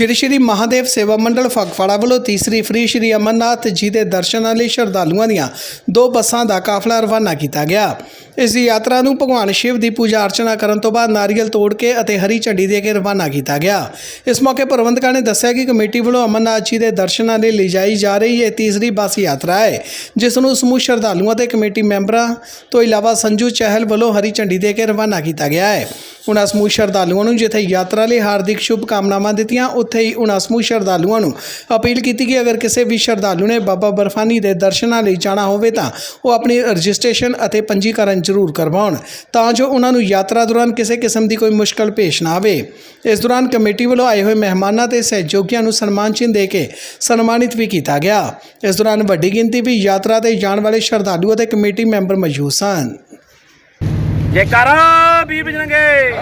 ਸ਼੍ਰੀ ਸ਼੍ਰੀ ਮਹਾਦੇਵ ਸੇਵਾ ਮੰਡਲ ਫਗਵਾੜਾ ਵੱਲੋਂ ਤੀਸਰੀ ਫ੍ਰੀ ਸ਼੍ਰੀ ਅਮਰਨਾਥ ਜੀ ਦੇ ਦਰਸ਼ਨਾਂ ਲਈ ਸ਼ਰਧਾਲੂਆਂ ਦੀਆਂ ਦੋ ਬੱਸਾਂ ਦਾ ਕਾਫਲਾ ਰਵਾਨਾ ਕੀਤਾ ਗਿਆ। ਇਸ ਦੀ ਯਾਤਰਾ ਨੂੰ ਭਗਵਾਨ ਸ਼ਿਵ ਦੀ ਪੂਜਾ ਅਰਚਨਾ ਕਰਨ ਤੋਂ ਬਾਅਦ ਨਾਰੀਅਲ ਤੋੜ ਕੇ ਅਤੇ ਹਰੀ ਝੰਡੀ ਦੇ ਕੇ ਰਵਾਨਾ ਕੀਤਾ ਗਿਆ। ਇਸ ਮੌਕੇ ਪ੍ਰਬੰਧਕਾਂ ਨੇ ਦੱਸਿਆ ਕਿ ਕਮੇਟੀ ਵੱਲੋਂ ਅਮਰਨਾਥ ਜੀ ਦੇ ਦਰਸ਼ਨਾਂ ਲਈ ਲਿਜਾਈ ਜਾ ਰਹੀ ਇਹ ਤੀਸਰੀ ਬੱਸ ਯਾਤਰਾ ਹੈ, ਜਿਸ ਨੂੰ ਸਮੂਹ ਸ਼ਰਧਾਲੂਆਂ ਤੇ ਕਮੇਟੀ ਮੈਂਬਰਾਂ ਤੋਂ ਇਲਾਵਾ ਸੰਜੂ ਚਹਿਲ ਵੱਲੋਂ ਹਰੀ ਝੰਡੀ ਦੇ ਕੇ ਰਵਾਨਾ ਕੀਤਾ ਗਿਆ ਹੈ। ਉਨ੍ਹਾਂ ਸਮੂਹ ਸ਼ਰਧਾਲੂਆਂ ਨੂੰ, ਜਿੱਥੇ ਯਾਤਰਾ ਲਈ ਹਾਰਦਿਕ ਸ਼ੁਭ ਕਾਮਨਾਵਾਂ ਦਿੱਤੀਆਂ, ਉੱਥੇ ਹੀ ਉਨ੍ਹਾਂ ਸਮੂਹ ਸ਼ਰਧਾਲੂਆਂ ਨੂੰ ਅਪੀਲ ਕੀਤੀ ਕਿ ਅਗਰ ਕਿਸੇ ਵੀ ਸ਼ਰਧਾਲੂ ਨੇ ਬਾਬਾ ਬਰਫਾਨੀ ਦੇ ਦਰਸ਼ਨਾਂ ਲਈ ਜਾਣਾ ਹੋਵੇ ਤਾਂ ਉਹ ਆਪਣੀ ਰਜਿਸਟ੍ਰੇਸ਼ਨ ਅਤੇ ਪੰਜੀਕਰਨ ਜ਼ਰੂਰ ਕਰਵਾਉਣ, ਤਾਂ ਜੋ ਉਹਨਾਂ ਨੂੰ ਯਾਤਰਾ ਦੌਰਾਨ ਕਿਸੇ ਕਿਸਮ ਦੀ ਕੋਈ ਮੁਸ਼ਕਲ ਪੇਸ਼ ਨਾ ਆਵੇ। ਇਸ ਦੌਰਾਨ ਕਮੇਟੀ ਵੱਲੋਂ ਆਏ ਹੋਏ ਮਹਿਮਾਨਾਂ ਤੇ ਸਹਿਯੋਗੀਆਂ ਨੂੰ ਸਨਮਾਨ ਚਿੰਨ੍ਹ ਦੇ ਕੇ ਸਨਮਾਨਿਤ ਵੀ ਕੀਤਾ ਗਿਆ। ਇਸ ਦੌਰਾਨ ਵੱਡੀ ਗਿਣਤੀ ਵਿੱਚ ਯਾਤਰਾ ਤੇ ਜਾਣ ਵਾਲੇ ਸ਼ਰਧਾਲੂ ਅਤੇ ਕਮੇਟੀ ਮੈਂਬਰ ਮੌਜੂਦ ਸਨ। ਜੈਕਾਰਾ! ਵੀਰ ਬਜਣਗੇ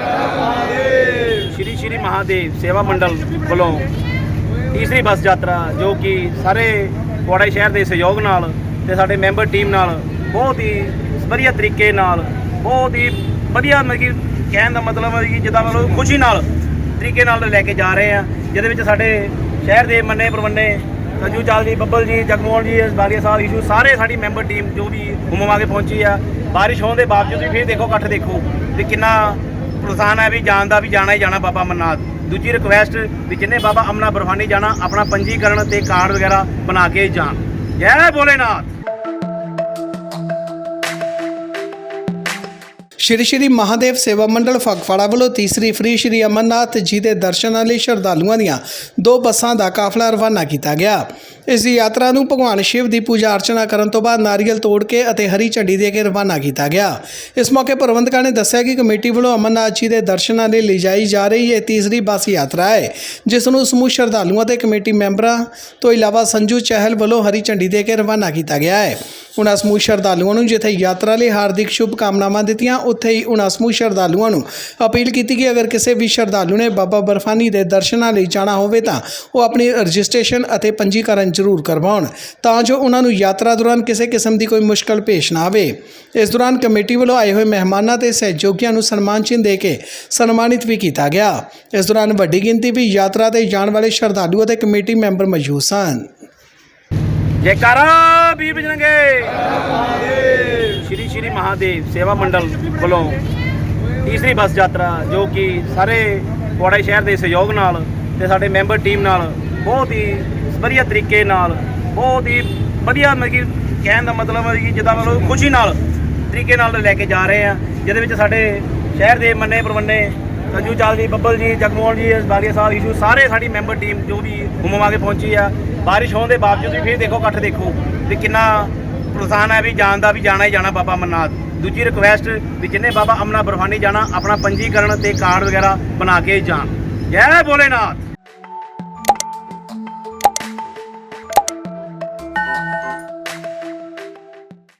ਸ਼੍ਰੀ ਸ਼੍ਰੀ ਮਹਾਦੇਵ ਸੇਵਾ ਮੰਡਲ ਵੱਲੋਂ ਤੀਸਰੀ ਬੱਸ ਯਾਤਰਾ, ਜੋ ਕਿ ਸਾਰੇ ਕੋੜਾ ਸ਼ਹਿਰ ਦੇ ਸਹਿਯੋਗ ਨਾਲ ਤੇ ਸਾਡੇ ਮੈਂਬਰ ਟੀਮ ਨਾਲ ਬਹੁਤ ਹੀ ਵਧੀਆ ਤਰੀਕੇ ਨਾਲ, ਬਹੁਤ ਹੀ ਵਧੀਆ ਮਤਲਬ ਕਿ ਕਹਿਣ ਦਾ ਮਤਲਬ ਹੈ ਕਿ ਜਿੱਦਾਂ ਮਤਲਬ ਖੁਸ਼ੀ ਨਾਲ ਤਰੀਕੇ ਨਾਲ ਲੈ ਕੇ ਜਾ ਰਹੇ ਆ ਜਿਹਦੇ ਵਿੱਚ ਸਾਡੇ ਸ਼ਹਿਰ ਦੇ ਮੰਨੇ ਪਰਵੰਨੇ ਸੰਜੂ ਚਾਲ ਜੀ, ਬੱਬਲ ਜੀ, ਜਗਮੋਹਨ ਜੀ, ਬਾਲੀਆ ਸਾਹਿਬ, ਈਸ਼ੂ, ਸਾਰੇ ਸਾਡੀ ਮੈਂਬਰ ਟੀਮ ਜੋ ਵੀ ਹੁਮਮ ਆ ਕੇ ਪਹੁੰਚੀ ਆ। ਬਾਰਿਸ਼ ਹੋਣ ਦੇ ਬਾਵਜੂਦ ਵੀ ਫਿਰ ਦੇਖੋ, ਇਕੱਠ ਦੇਖੋ ਵੀ ਕਿੰਨਾ ਪ੍ਰੋਤਸਾਹਨ ਹੈ ਵੀ ਜਾਣ ਦਾ, ਵੀ ਜਾਣਾ ਹੀ ਜਾਣਾ ਬਾਬਾ ਅਮਰਨਾਥ। ਦੂਜੀ ਰਿਕੁਐਸਟ ਵੀ ਜਿੰਨੇ ਬਾਬਾ ਅਮਨਾ ਬਰਫਾਨੀ ਜਾਣਾ, ਆਪਣਾ ਪੰਜੀਕਰਨ ਤੇ ਕਾਰਡ ਵਗੈਰਾ ਬਣਾ ਕੇ ਜਾਣ। ਜੈ ਭੋਲੇਨਾਥ ਸ਼੍ਰੀ ਸ਼੍ਰੀ ਮਹਾਦੇਵ ਸੇਵਾ ਮੰਡਲ ਫਗਵਾੜਾ ਵੱਲੋਂ ਤੀਸਰੀ ਫ੍ਰੀ ਸ਼੍ਰੀ ਅਮਰਨਾਥ ਜੀ ਦੇ ਦਰਸ਼ਨਾਂ ਲਈ ਸ਼ਰਧਾਲੂਆਂ ਦੀਆਂ ਦੋ ਬੱਸਾਂ ਦਾ ਕਾਫਲਾ ਰਵਾਨਾ ਕੀਤਾ ਗਿਆ। ਇਸ ਦੀ ਯਾਤਰਾ ਨੂੰ ਭਗਵਾਨ ਸ਼ਿਵ ਦੀ ਪੂਜਾ ਅਰਚਨਾ ਕਰਨ ਤੋਂ ਬਾਅਦ ਨਾਰੀਅਲ ਤੋੜ ਕੇ ਅਤੇ ਹਰੀ ਝੰਡੀ ਦੇ ਕੇ ਰਵਾਨਾ ਕੀਤਾ ਗਿਆ। ਇਸ ਮੌਕੇ ਪ੍ਰਬੰਧਕਾਂ ਨੇ ਦੱਸਿਆ ਕਿ ਕਮੇਟੀ ਵੱਲੋਂ ਅਮਰਨਾਥ ਜੀ ਦੇ ਦਰਸ਼ਨਾਂ ਲਈ ਲਿਜਾਈ ਜਾ ਰਹੀ ਇਹ ਤੀਸਰੀ ਬੱਸ ਯਾਤਰਾ ਹੈ, ਜਿਸ ਨੂੰ ਸਮੂਹ ਸ਼ਰਧਾਲੂਆਂ ਤੇ ਕਮੇਟੀ ਮੈਂਬਰਾਂ ਤੋਂ ਇਲਾਵਾ ਸੰਜੂ ਚਹਿਲ ਵੱਲੋਂ ਹਰੀ ਝੰਡੀ ਦੇ ਕੇ ਰਵਾਨਾ ਕੀਤਾ ਗਿਆ ਹੈ। ਉਨ੍ਹਾਂ ਸਮੂਹ ਸ਼ਰਧਾਲੂਆਂ ਨੂੰ, ਜਿੱਥੇ ਯਾਤਰਾ ਲਈ ਹਾਰਦਿਕ ਸ਼ੁਭ ਕਾਮਨਾਵਾਂ ਦਿੱਤੀਆਂ, ਉੱਥੇ ਹੀ ਉਨ੍ਹਾਂ ਸਮੂਹ ਸ਼ਰਧਾਲੂਆਂ ਨੂੰ ਅਪੀਲ ਕੀਤੀ ਕਿ ਅਗਰ ਕਿਸੇ ਵੀ ਸ਼ਰਧਾਲੂ ਨੇ ਬਾਬਾ ਬਰਫਾਨੀ ਦੇ ਦਰਸ਼ਨਾਂ ਲਈ ਜਾਣਾ ਹੋਵੇ ਤਾਂ ਉਹ ਆਪਣੀ ਰਜਿਸਟ੍ਰੇਸ਼ਨ ਅਤੇ ਪੰਜੀਕਰਨ ਜ਼ਰੂਰ ਕਰਵਾਉਣ, ਤਾਂ ਜੋ ਉਹਨਾਂ ਨੂੰ ਯਾਤਰਾ ਦੌਰਾਨ ਕਿਸੇ ਕਿਸਮ ਦੀ ਕੋਈ ਮੁਸ਼ਕਲ ਪੇਸ਼ ਨਾ ਆਵੇ। ਇਸ ਦੌਰਾਨ ਕਮੇਟੀ ਵੱਲੋਂ ਆਏ ਹੋਏ ਮਹਿਮਾਨਾਂ ਤੇ ਸਹਿਯੋਗੀਆਂ ਨੂੰ ਸਨਮਾਨ ਚਿੰਨ੍ਹ ਦੇ ਕੇ ਸਨਮਾਨਿਤ ਵੀ ਕੀਤਾ ਗਿਆ। ਇਸ ਦੌਰਾਨ ਵੱਡੀ ਗਿਣਤੀ ਵਿੱਚ ਯਾਤਰਾ ਤੇ ਜਾਣ ਵਾਲੇ ਸ਼ਰਧਾਲੂ ਅਤੇ ਕਮੇਟੀ ਮੈਂਬਰ ਮੌਜੂਦ ਸਨ। ਜੈਕਾਰਾ! ਵੀ ਬਜਣਗੇ ਸ਼੍ਰੀ ਸ਼੍ਰੀ ਮਹਾਦੇਵ ਸੇਵਾ ਮੰਡਲ ਵੱਲੋਂ ਤੀਸਰੀ ਬੱਸ ਯਾਤਰਾ, ਜੋ ਕਿ ਸਾਰੇ ਕੋੜਾ ਸ਼ਹਿਰ ਦੇ ਸਹਿਯੋਗ ਨਾਲ ਤੇ ਸਾਡੇ ਮੈਂਬਰ ਟੀਮ ਨਾਲ ਬਹੁਤ ਹੀ ਵਧੀਆ ਤਰੀਕੇ ਨਾਲ, ਬਹੁਤ ਹੀ ਵਧੀਆ ਮਤਲਬ ਕਿ ਕਹਿਣ ਦਾ ਮਤਲਬ ਹੈ ਕਿ ਜਿੱਦਾਂ ਮਤਲਬ ਖੁਸ਼ੀ ਨਾਲ ਤਰੀਕੇ ਨਾਲ ਲੈ ਕੇ ਜਾ ਰਹੇ ਆ ਜਿਹਦੇ ਵਿੱਚ ਸਾਡੇ ਸ਼ਹਿਰ ਦੇ ਮੰਨੇ ਪਰਵੰਨੇ ਸੰਜੂ ਚਾਲ ਜੀ, ਬੱਬਲ ਜੀ, ਜਗਮੋਹਨ ਜੀ, ਬਾਲੀਆ ਸਾਹਿਬ, ਈਸ਼ੂ, ਸਾਰੇ ਸਾਡੀ ਮੈਂਬਰ ਟੀਮ ਜੋ ਵੀ ਹੁਮਮ ਆ ਕੇ ਪਹੁੰਚੀ ਆ। ਬਾਰਿਸ਼ ਹੋਣ ਦੇ ਬਾਵਜੂਦ ਵੀ ਫਿਰ ਦੇਖੋ, ਇਕੱਠ ਦੇਖੋ ਵੀ ਕਿੰਨਾ ਪ੍ਰੋਤਸਾਹਨ ਹੈ ਵੀ ਜਾਣ ਦਾ, ਵੀ ਜਾਣਾ ਹੀ ਜਾਣਾ ਬਾਬਾ ਅਮਰਨਾਥ। ਦੂਜੀ ਰਿਕੁਐਸਟ ਵੀ ਜਿੰਨੇ ਬਾਬਾ ਅਮਨਾ ਬਰਫਾਨੀ ਜਾਣਾ, ਆਪਣਾ ਪੰਜੀਕਰਨ ਤੇ ਕਾਰਡ ਵਗੈਰਾ ਬਣਾ ਕੇ ਜਾਣ। ਜੈ ਭੋਲੇਨਾਥ